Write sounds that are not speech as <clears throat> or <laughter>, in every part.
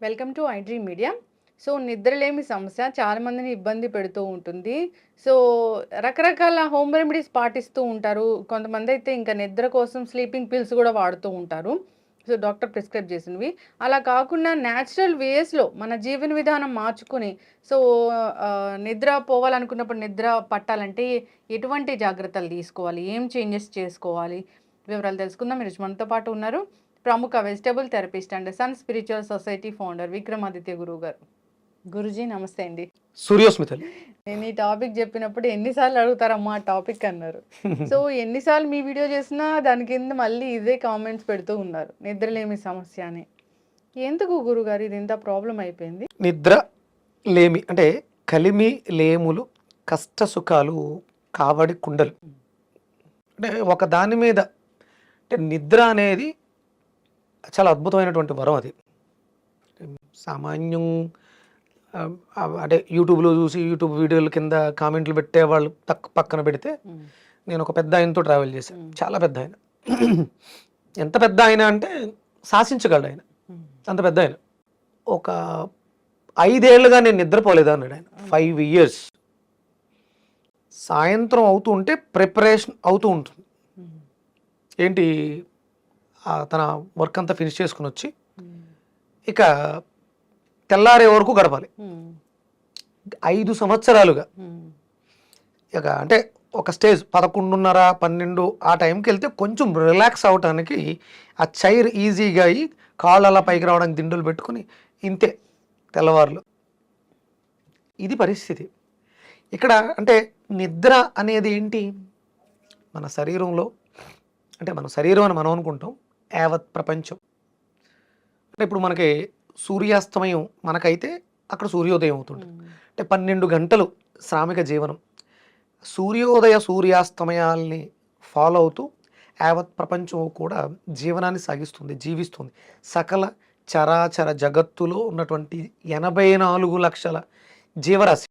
Welcome to iDream media. So నిద్రలేమి సమస్య చాలామందిని ఇబ్బంది పెడుతూ ఉంటుంది. సో రకరకాల హోమ్ రెమెడీస్ పాటిస్తూ ఉంటారు. కొంతమంది అయితే ఇంకా నిద్ర కోసం స్లీపింగ్ పిల్స్ కూడా వాడుతూ ఉంటారు. సో డాక్టర్ ప్రిస్క్రైబ్ చేసినవి. అలా కాకుండా న్యాచురల్ వేస్లో మన జీవన విధానం మార్చుకుని సో నిద్ర పోవాలనుకున్నప్పుడు నిద్ర పట్టాలంటే ఎటువంటి జాగ్రత్తలు తీసుకోవాలి? ఏం చేంజెస్ చేసుకోవాలి? వివరాలు తెలుసుకుందాం. మీరు మనతో పాటు ఉన్నారు ప్రముఖ vegetable therapist and sun spiritual society founder Vikramaditya గురువు గారు గురుజీ నమస్తే అండి. సూర్యోస్మితలు. నేను ఈ టాపిక్ చెప్పినప్పుడు ఎన్నిసార్లు అడుగుతారమ్మా ఆ టాపిక్ అన్నారు. సో ఎన్నిసార్లు మీ వీడియో చేసినా దాని కింద మళ్ళీ ఇదే కామెంట్స్ పెడుతూ ఉన్నారు. నిద్రలేమి సమస్య అని. ఎందుకు గురుగారు ఇది ఇంత ప్రాబ్లం అయిపోయింది? నిద్ర లేమి అంటే కలిమి లేములు కష్ట సుఖాలు కావడి కుండలు. అంటే ఒక దాని మీద అంటే నిద్ర అనేది చాలా అద్భుతమైనటువంటి వరం అది. సామాన్యం అంటే యూట్యూబ్లో చూసి యూట్యూబ్ వీడియోల కింద కామెంట్లు పెట్టే వాళ్ళు తక్ పక్కన పెడితే నేను ఒక పెద్ద ఆయనతో ట్రావెల్ చేశాను. చాలా పెద్ద ఆయన. ఎంత పెద్ద ఆయన అంటే శాసించగలడు ఆయన. అంత పెద్ద ఆయన. ఒక ఐదేళ్ళుగా నేను నిద్రపోలేదు అన్నాడు ఆయన. Five years. సాయంత్రం అవుతూ ఉంటే ప్రిపరేషన్ అవుతూ ఉంటుంది. ఏంటి తన వర్క్ అంతా ఫినిష్ చేసుకుని వచ్చి ఇక తెల్లారే వరకు గడపాలి. ఐదు సంవత్సరాలుగా. ఇక అంటే ఒక స్టేజ్ పదకొండున్నర పన్నెండు ఆ టైంకి వెళ్తే కొంచెం రిలాక్స్ అవడానికి ఆ చైర్ ఈజీగా అయ్యి కాళ్ళు అలా పైకి రావడానికి దిండులు పెట్టుకుని ఇంతే తెల్లవారులు. ఇది పరిస్థితి. ఇక్కడ అంటే నిద్ర అనేది ఏంటి? మన శరీరంలో అంటే మన శరీరం అని మనం అనుకుంటాం యావత్ ప్రపంచం. అంటే ఇప్పుడు మనకి సూర్యాస్తమయం మనకైతే అక్కడ సూర్యోదయం అవుతుంది. అంటే పన్నెండు గంటలు శ్రామిక జీవనం. సూర్యోదయ సూర్యాస్తమయాల్ని ఫాలో అవుతూ యావత్ ప్రపంచం కూడా జీవనాన్ని సాగిస్తుంది జీవిస్తుంది. సకల చరాచర జగత్తులో ఉన్నటువంటి ఎనభై నాలుగు లక్షల జీవరాశి.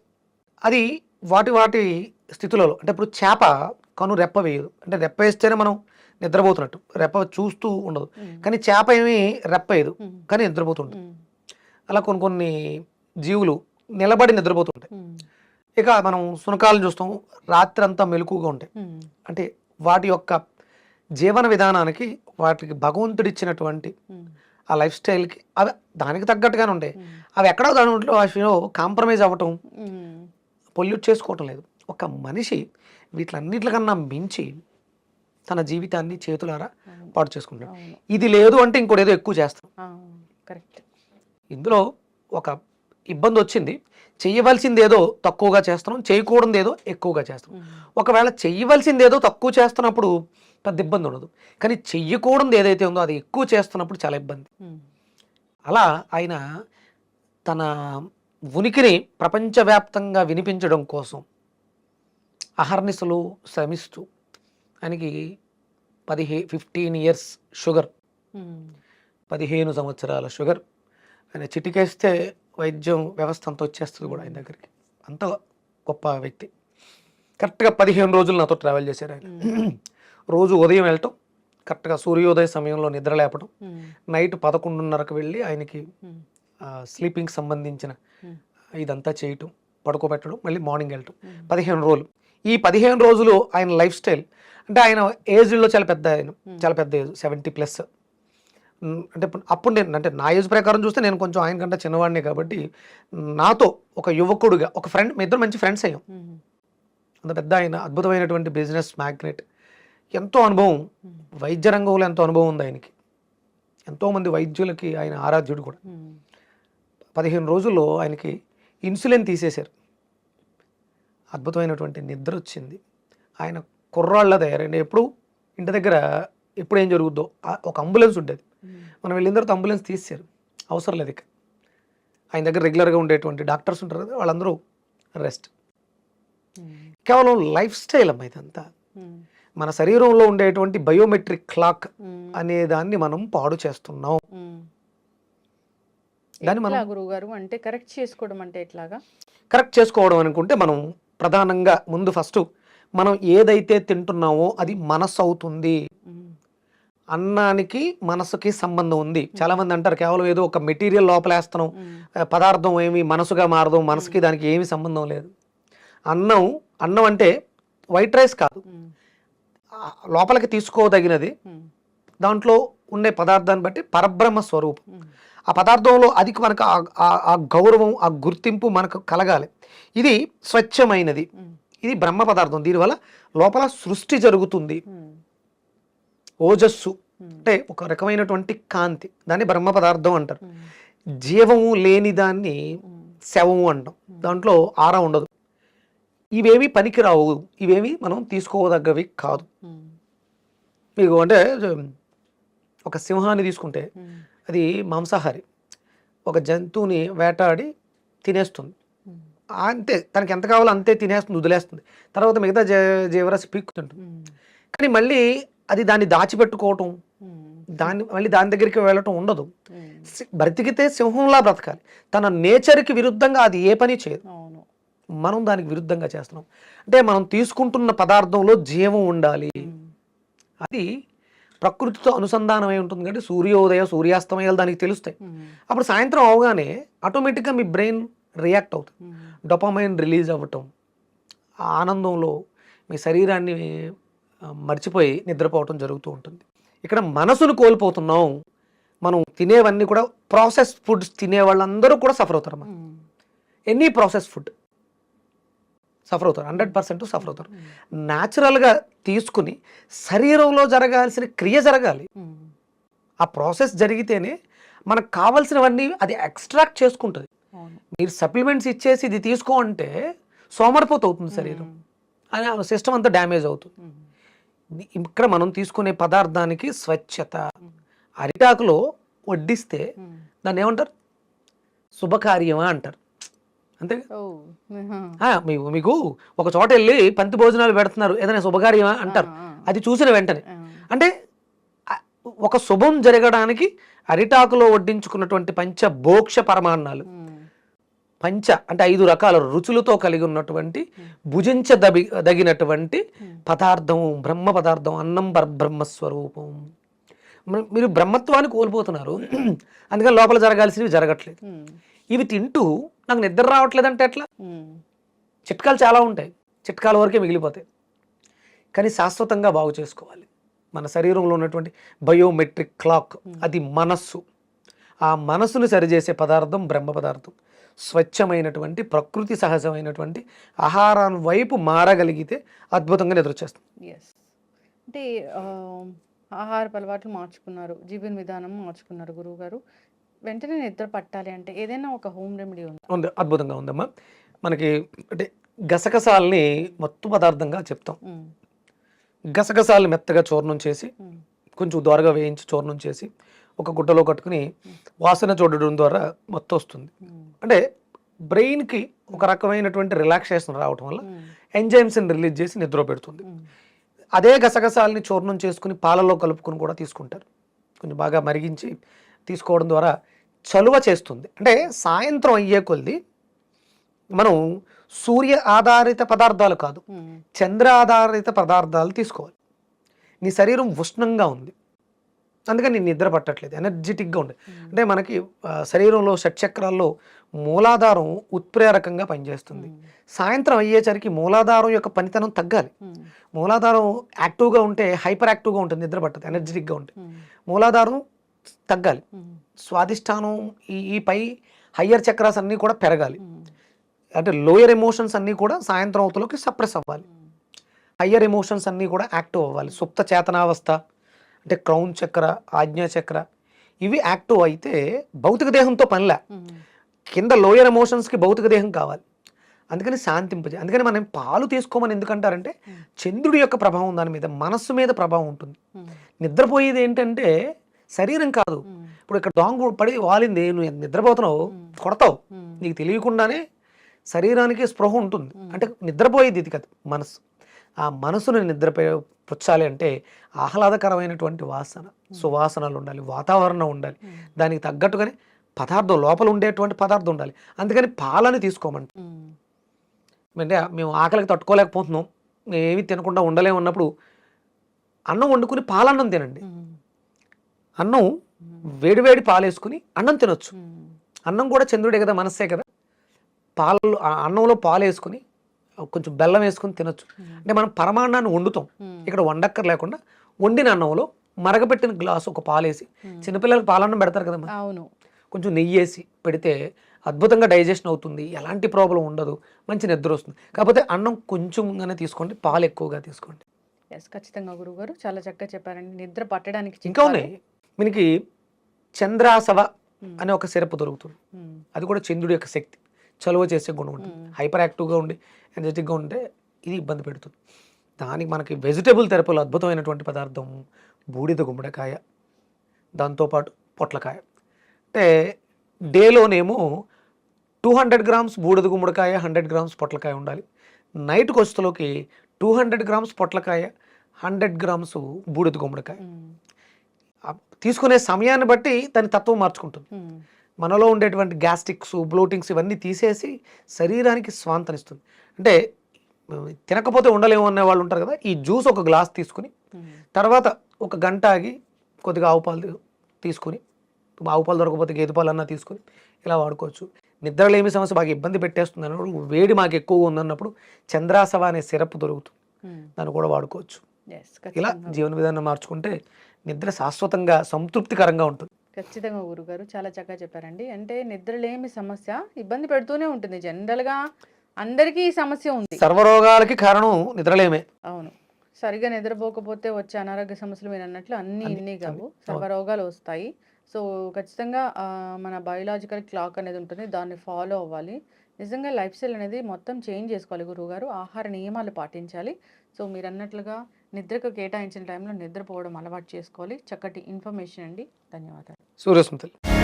అది వాటి వాటి స్థితులలో అంటే ఇప్పుడు చేప కను రెప్ప వేయదు. అంటే రెప్ప వేస్తేనే మనం నిద్రపోతున్నట్టు. రెప్ప చూస్తూ ఉండదు. కానీ చేప ఏమి రెప్ప వేయదు. కానీ నిద్రపోతుంటుంది. అలా కొన్ని కొన్ని జీవులు నిలబడి నిద్రపోతుంటాయి. ఇక మనం సునకాలను చూస్తాం. రాత్రి అంతా మెలకుగా ఉంటాయి అంటే వాటి యొక్క జీవన విధానానికి వాటికి భగవంతుడిచ్చినటువంటి ఆ లైఫ్ స్టైల్కి అవి దానికి తగ్గట్టుగానే ఉంటాయి. అవి ఎక్కడో దాంట్లో వాటిలో కాంప్రమైజ్ అవ్వటం పొల్యూట్ చేసుకోవటం లేదు. ఒక మనిషి వీటిలన్నిటికన్నా మించి తన జీవితాన్ని చేతులారా పాడు చేసుకుంటాడు. ఇది లేదు అంటే ఇంకోటి ఏదో ఎక్కువ చేస్తాం. కరెక్ట్. ఇందులో ఒక ఇబ్బంది వచ్చింది. చెయ్యవలసింది ఏదో తక్కువగా చేస్తున్నాం చేయకూడదు ఏదో ఎక్కువగా చేస్తున్నాం. ఒకవేళ చెయ్యవలసింది ఏదో తక్కువ చేస్తున్నప్పుడు పెద్ద ఇబ్బంది ఉండదు. కానీ చెయ్యకూడదు ఏదైతే ఉందో అది ఎక్కువ చేస్తున్నప్పుడు చాలా ఇబ్బంది. అలా ఆయన తన ఉనికిని ప్రపంచవ్యాప్తంగా వినిపించడం కోసం అహర్నిశలు శ్రమిస్తూ ఆయనకి పదిహే ఫిఫ్టీన్ ఇయర్స్ షుగర్ పదిహేను సంవత్సరాల షుగర్ ఆయన చిటికేస్తే వైద్యం వ్యవస్థ అంతా వచ్చేస్తుంది కూడా ఆయన దగ్గరికి. అంత గొప్ప వ్యక్తి. కరెక్ట్గా పదిహేను రోజులు నాతో ట్రావెల్ చేశారు ఆయన. రోజు ఉదయం వెళ్ళటం కరెక్ట్గా సూర్యోదయ సమయంలో నిద్ర లేపడం నైట్ పదకొండున్నరకు వెళ్ళి ఆయనకి స్లీపింగ్ సంబంధించిన ఇదంతా చేయటం పడుకోబెట్టడం మళ్ళీ మార్నింగ్ వెళ్ళటం. పదిహేను రోజులు. ఈ పదిహేను రోజులు ఆయన లైఫ్ స్టైల్. అంటే ఆయన ఏజ్లో చాలా పెద్ద ఆయన. చాలా పెద్ద ఏజ్ సెవెంటీ ప్లస్ అంటే అప్పుడు నేను అంటే నా ఏజ్ ప్రకారం చూస్తే నేను కొంచెం ఆయన కంటే చిన్నవాడినే కాబట్టి నాతో ఒక యువకుడుగా ఒక ఫ్రెండ్ మీ ఇద్దరు మంచి ఫ్రెండ్స్ అయ్యాం. అంత పెద్ద ఆయన అద్భుతమైనటువంటి బిజినెస్ మ్యాగ్నెట్ ఎంతో అనుభవం వైద్య రంగంలో ఎంతో అనుభవం ఉంది ఆయనకి. ఎంతోమంది వైద్యులకి ఆయన ఆరాధ్యుడు కూడా. పదిహేను రోజుల్లో ఆయనకి ఇన్సులిన్ తీసేశారు. అద్భుతమైనటువంటి నిద్ర వచ్చింది. ఆయన కుర్రాళ్ళ తయారండి ఎప్పుడు ఇంటి దగ్గర ఎప్పుడు ఏం జరుగుద్దో ఒక అంబులెన్స్ ఉండేది. మనం వెళ్ళిన తర్వాత అంబులెన్స్ తీసేశారు. అవసరం లేదు ఇక. ఆయన దగ్గర రెగ్యులర్గా ఉండేటువంటి డాక్టర్స్ ఉంటారు కదా వాళ్ళందరూ రెస్ట్. కేవలం లైఫ్ స్టైల్ అమ్మ ఇదంతా. మన శరీరంలో ఉండేటువంటి బయోమెట్రిక్ క్లాక్ అనే దాన్ని మనం పాడు చేస్తున్నాం. దాన్ని మనం గురువు గారు అంటే కరెక్ట్ చేసుకోవడం అంటే ఎట్లాగా? కరెక్ట్ చేసుకోవడం అనుకుంటే మనం ప్రధానంగా ముందు ఫస్ట్ మనం ఏదైతే తింటున్నామో అది మనస్సు అవుతుంది అన్నానికి మనసుకి సంబంధం ఉంది. చాలా మంది అంటారు కేవలం ఏదో ఒక మెటీరియల్ లోపలేస్తున్నాం. పదార్థం ఏమి మనసుగా మారదు. మనసుకి దానికి ఏమి సంబంధం లేదు. అన్నం అన్నం అంటే వైట్ రైస్ కాదు. లోపలికి తీసుకోదగినది. దాంట్లో ఉండే పదార్థాన్ని బట్టి పరబ్రహ్మ స్వరూపం. ఆ పదార్థంలో అది మనకు ఆ- గౌరవం ఆ గుర్తింపు మనకు కలగాలి. ఇది స్వచ్ఛమైనది. ఇది బ్రహ్మ పదార్థం. దీనివల్ల లోపల సృష్టి జరుగుతుంది. ఓజస్సు అంటే ఒక రకమైనటువంటి కాంతి. దాన్ని బ్రహ్మ పదార్థం అంటారు. జీవము లేని దాన్ని శవము అంటాం. దాంట్లో ఆర ఉండదు. ఇవేవి పనికిరావు. ఇవేవి మనం తీసుకోదగ్గవి కాదు. మీకు అంటే ఒక సింహాన్ని తీసుకుంటే అది మాంసాహారి. ఒక జంతువుని వేటాడి తినేస్తుంది. అంతే తనకి ఎంత కావాలో అంతే తినేస్తుంది వదిలేస్తుంది. తర్వాత మిగతా జీ జీవరాశి పీక్కుతుంటుంది. కానీ మళ్ళీ అది దాన్ని దాచిపెట్టుకోవటం దాన్ని మళ్ళీ దాని దగ్గరికి వెళ్ళటం ఉండదు. బ్రతికితే సింహంలా బ్రతకాలి. తన నేచర్కి విరుద్ధంగా అది ఏ పని చేయదు. మనం దానికి విరుద్ధంగా చేస్తున్నాం. అంటే మనం తీసుకుంటున్న పదార్థంలో జీవం ఉండాలి. అది ప్రకృతితో అనుసంధానమై ఉంటుంది కాబట్టి సూర్యోదయ సూర్యాస్తమయాలు దానికి తెలుస్తాయి. అప్పుడు సాయంత్రం అవగానే ఆటోమేటిక్గా మీ బ్రెయిన్ రియాక్ట్ అవుతుంది. డొపమైన్ రిలీజ్ అవ్వటం ఆ ఆనందంలో మీ శరీరాన్ని మర్చిపోయి నిద్రపోవటం జరుగుతూ ఉంటుంది. ఇక్కడ మనసును కోల్పోతున్నాం. మనం తినేవన్నీ కూడా ప్రాసెస్ ఫుడ్స్ తినే వాళ్ళందరూ కూడా సఫర్ అవుతారు ఎనీ ప్రాసెస్ ఫుడ్ సఫర్ అవుతారు హండ్రెడ్ పర్సెంట్ సఫర్ అవుతారు న్యాచురల్గా తీసుకుని శరీరంలో జరగాల్సిన క్రియ జరగాలి. ఆ ప్రాసెస్ జరిగితేనే మనకు కావాల్సినవన్నీ అది ఎక్స్ట్రాక్ట్ చేసుకుంటుంది. మీరు సప్లిమెంట్స్ ఇచ్చేసి ఇది తీసుకో అంటే సోమరిపోతు అవుతుంది శరీరం. అని సిస్టమ్ అంతా డ్యామేజ్ అవుతుంది. ఇక్కడ మనం తీసుకునే పదార్థానికి స్వచ్ఛత. అరిటాకులో వడ్డిస్తే దాన్ని ఏమంటారు? శుభకార్యమా అంటారు. అంతే మీకు ఒక చోట వెళ్ళి పంతి భోజనాలు పెడుతున్నారు ఏదైనా శుభకార్యమా అంటారు. అది చూసిన వెంటనే. అంటే ఒక శుభం జరగడానికి అరిటాకులో వడ్డించుకున్నటువంటి పంచ భోక్ష పరమాన్నాలు. పంచ అంటే ఐదు రకాల రుచులతో కలిగి ఉన్నటువంటి భుజించదగి దగినటువంటి పదార్థం బ్రహ్మ పదార్థం అన్నం పరబ్రహ్మ స్వరూపం మ- మీరు బ్రహ్మత్వాన్ని కోల్పోతున్నారు. <clears throat> అందుకని లోపల జరగాల్సినవి జరగట్లేదు. ఇవి తింటూ నాకు నిద్ర రావట్లేదంటే ఎట్లా? చిట్కాలు చాలా ఉంటాయి. చిట్కాల వరకే మిగిలిపోతాయి. కానీ శాశ్వతంగా బాగు చేసుకోవాలి. మన శరీరంలో ఉన్నటువంటి బయోమెట్రిక్ క్లాక్ అది మనస్సు. ఆ మనస్సును సరిచేసే పదార్థం బ్రహ్మ పదార్థం. స్వచ్ఛమైనటువంటి ప్రకృతి సహజమైనటువంటి ఆహారం వైపు మారగలిగితే అద్భుతంగా నిద్రొచ్చేస్తుంది. ఎస్ అంటే ఆహారపు అలవాట్లు మార్చుకున్నారు. జీవన విధానం మార్చుకున్నారు గురువు గారు వెంటనే నిద్ర పట్టాలి అంటే ఏదైనా ఒక హోమ్ రెమెడీ ఉందా? ఉంది అద్భుతంగా ఉందమ్మా. మనకి అంటే గసగసాలని మత్తు పదార్థంగా చెప్తాం. గసగసాలు మెత్తగా చూర్ణం చేసి కొంచెం దోరగా వేయించి చూర్ణం చేసి ఒక గుడ్డలో కట్టుకుని వాసన చూడడం ద్వారా మొత్తం వస్తుంది. అంటే బ్రెయిన్కి ఒక రకమైనటువంటి రిలాక్సేషన్ రావటం వల్ల ఎంజైమ్స్ని రిలీజ్ చేసి నిద్ర పెడుతుంది. అదే గసగసాలని చూర్ణం చేసుకుని పాలలో కలుపుకుని కూడా తీసుకుంటారు. కొంచెం బాగా మరిగించి తీసుకోవడం ద్వారా చలువ చేస్తుంది. అంటే సాయంత్రం అయ్యే కొద్ది మనం సూర్య ఆధారిత పదార్థాలు కాదు చంద్ర ఆధారిత పదార్థాలు తీసుకోవాలి. నీ శరీరం ఉష్ణంగా ఉంది. అందుకని నీ నిద్ర పట్టట్లేదు ఎనర్జెటిక్గా ఉంది అంటే మనకి శరీరంలో షట్చక్రాల్లో మూలాధారం ఉత్ప్రేరకంగా పనిచేస్తుంది. సాయంత్రం అయ్యేసరికి మూలాధారం యొక్క పనితనం తగ్గాలి. మూలాధారం యాక్టివ్గా ఉంటే హైపర్ యాక్టివ్గా ఉంటుంది నిద్ర పట్టదు ఎనర్జెటిక్గా ఉంటుంది మూలాధారం తగ్గాలి. ఉమ్, స్వాదిష్టానం ఈ ఈ పై హయ్యర్ చక్రాస్ అన్నీ కూడా పెరగాలి. అంటే లోయర్ ఎమోషన్స్ అన్నీ కూడా సాయంత్రం అవతలకి సప్రెస్ అవ్వాలి. హయ్యర్ ఎమోషన్స్ అన్నీ కూడా యాక్టివ్ అవ్వాలి. సుప్త చేతనావస్థ అంటే క్రౌన్ చక్ర ఆజ్ఞా చక్ర ఇవి యాక్టివ్ అయితే భౌతిక దేహంతో పనిలే. కింద లోయర్ ఎమోషన్స్కి భౌతిక దేహం కావాలి. అందుకని శాంతింపజే అందుకని మనం పాలు తీసుకోమని ఎందుకంటారంటే చంద్రుడి యొక్క ప్రభావం దాని మీద మనస్సు మీద ప్రభావం ఉంటుంది. నిద్రపోయేది ఏంటంటే శరీరం కాదు. ఇప్పుడు ఇక్కడ దోంగ పడి వాలింది నువ్వు నిద్రపోతున్నావు కొడతావు. నీకు తెలియకుండానే శరీరానికి స్పృహ ఉంటుంది. అంటే నిద్రపోయేది ఇది కాదు మనసు ఆ మనసును నిద్రపో పుచ్చాలి అంటే ఆహ్లాదకరమైనటువంటి వాసన సువాసనలు ఉండాలి వాతావరణం ఉండాలి. దానికి తగ్గట్టుగానే పదార్థం లోపల ఉండేటువంటి పదార్థం ఉండాలి. అందుకని పాలని తీసుకోమంట. ఉమ్, అంటే మేము ఆకలికి తట్టుకోలేకపోతున్నాం మేము ఏమీ తినకుండా ఉండలేము అన్నప్పుడు అన్నం వండుకుని పాలన్నం తినండి. అన్నం వేడివేడి పాలు వేసుకుని అన్నం తినొచ్చు. అన్నం కూడా చంద్రుడే కదా మనస్సే కదా. పాలలో అన్నంలో పాలు వేసుకుని కొంచెం బెల్లం వేసుకుని తినొచ్చు. అంటే మనం పరమాన్నాన్ని వండుతాం. ఇక్కడ వండక్కర్ లేకుండా వండిన అన్నంలో మరగపెట్టిన గ్లాసు ఒక పాలేసి చిన్నపిల్లలకు పాలన్నం పెడతారు కదా. అవును. కొంచెం నెయ్యి వేసి పెడితే అద్భుతంగా డైజెషన్ అవుతుంది. ఎలాంటి ప్రాబ్లం ఉండదు. మంచి నిద్ర వస్తుంది. కాకపోతే అన్నం కొంచెంగానే తీసుకోండి పాలు ఎక్కువగా తీసుకోండి. ఎస్ ఖచ్చితంగా గురుగారు చాలా చక్కగా చెప్పారండి. నిద్ర పట్టడానికి ఇంకా. ఉన్నాయి. మనకి చంద్రాసవ. అనే ఒక సిరప్ దొరుకుతుంది. అది కూడా చంద్రుడి యొక్క శక్తి. చలువ చేసే గుణం ఉంటుంది. హైపర్ యాక్టివ్గా ఉండి ఎనర్జెటిక్గా ఉంటే ఇది ఇబ్బంది పెడుతుంది. దానికి మనకి వెజిటేబుల్ థెరపీలో అద్భుతమైనటువంటి పదార్థం బూడిద గుమ్మడికాయ దాంతోపాటు పొట్లకాయ. అంటే డేలోనేమో టూ హండ్రెడ్ గ్రామ్స్ బూడిద గుమ్మడికాయ హండ్రెడ్ గ్రామ్స్ పొట్లకాయ ఉండాలి. నైట్ కొస్తలోకి టూ హండ్రెడ్ గ్రామ్స్ పొట్లకాయ హండ్రెడ్ గ్రామ్స్ బూడిద గుమ్మడికాయ. తీసుకునే సమయాన్ని బట్టి దాని తత్వం మార్చుకుంటుంది. మనలో ఉండేటువంటి గ్యాస్ట్రిక్స్ బ్లోటింగ్స్ ఇవన్నీ తీసేసి శరీరానికి స్వాంతనిస్తుంది అంటే తినకపోతే ఉండలేము అనే వాళ్ళు ఉంటారు కదా ఈ జ్యూస్ ఒక గ్లాస్ తీసుకుని. తర్వాత ఒక గంట ఆగి కొద్దిగా ఆవు పాలు తీసుకుని ఆవు పాలు దొరకకపోతే గేదె పాలు అన్నా తీసుకుని ఇలా వాడుకోవచ్చు నిద్రలేమి సమస్య బాగా ఇబ్బంది పెట్టేస్తుంది అన్నప్పుడు వేడి మాకు ఎక్కువగా ఉందన్నప్పుడు చంద్రాసవ అనే సిరప్ దొరుకుతుంది. దాన్ని కూడా వాడుకోవచ్చు ఇలా జీవన విధానం మార్చుకుంటే నిద్ర శాశ్వతంగా సంతృప్తికరంగా ఉంటుంది. ఖచ్చితంగా గురుగారు చాలా చక్కగా చెప్పారండి. అంటే నిద్రలేమి సమస్య ఇబ్బంది పెడుతూనే ఉంటుంది. జనరల్గా అందరికీ ఈ సమస్య ఉంది. సర్వరోగాలకి కారణం నిద్రలేమే అవును. సరిగా నిద్రపోకపోతే వచ్చే అనారోగ్య సమస్యలు మీరు అన్నట్లు అన్ని ఇన్ని కావు. సర్వరోగాలు వస్తాయి. సో ఖచ్చితంగా ఆ, మన బయోలాజికల్ క్లాక్ అనేది ఉంటుంది. దాన్ని ఫాలో అవ్వాలి. నిజంగా లైఫ్ స్టైల్ అనేది మొత్తం చేంజ్ చేసుకోవాలి గురువుగారు ఆహార నియమాలు పాటించాలి. సో మీరు అన్నట్లుగా నిద్రకు కేటాయించిన టైంలో నిద్రపోవడం అలవాటు చేసుకోవాలి. చక్కటి ఇన్ఫర్మేషన్ అండి. ధన్యవాదాలు. సూర్యస్మృతులు